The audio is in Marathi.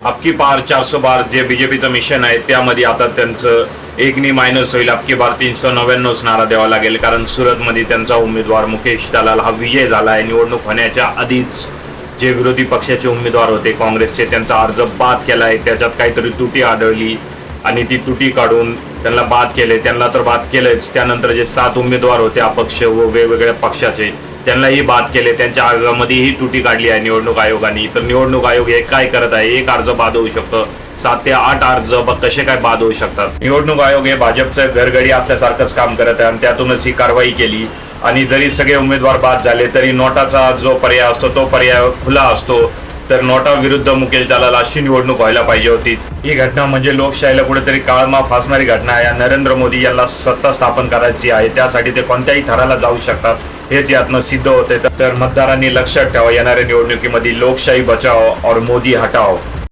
आपकी पार चारशे बार जे बीजेपीचं मिशन आहे त्यामध्ये आता त्यांचं एकनी मायनस होईल आपकी बार तीनशे नव्याण्णवच नारा द्यावा लागेल कारण सुरतमध्ये त्यांचा उमेदवार मुकेश दलाल हा विजय झाला आहे. निवडणूक होण्याच्या आधीच जे विरोधी पक्षाचे उमेदवार होते काँग्रेसचे त्यांचा अर्ज बाद केला आहे. त्याच्यात काहीतरी तुटी आढळली आणि ती तुटी काढून त्यांना बाद केले. त्यांना तर बाद केलंच. त्यानंतर जे सात उमेदवार होते अपक्ष व वेगवेगळ्या पक्षाचे त्यांनाही बाद केले. त्यांच्या अर्जामध्येही तुटी काढली आहे निवडणूक आयोगाने. तर निवडणूक आयोग हे काय करत आहे? एक अर्ज बाद होऊ शकतो. सात ते आठ अर्ज कसे काय बाद होऊ शकतात? निवडणूक आयोग हे भाजपचं घरगडी असल्यासारखंच काम करत आहे आणि त्यातूनच ही कारवाई केली. आणि जरी सगळे उमेदवार बाद झाले तरी नोटाचा जो पर्याय असतो तो पर्याय खुला असतो. तर नोटा विरुद्ध मुकेश दलाल अशी निवडणूक व्हायला पाहिजे होती. ही घटना म्हणजे लोकशाहीला कुठेतरी काळमा फासणारी घटना आहे. नरेंद्र मोदी यांना सत्ता स्थापन करायची आहे. त्यासाठी ते कोणत्याही थराला जाऊ शकतात. हेच यातनं सिद्ध होते तर मतदारांनी लक्षात ठेवा येणाऱ्या निवडणुकीमध्ये लोकशाही बचाव और मोदी हटाव.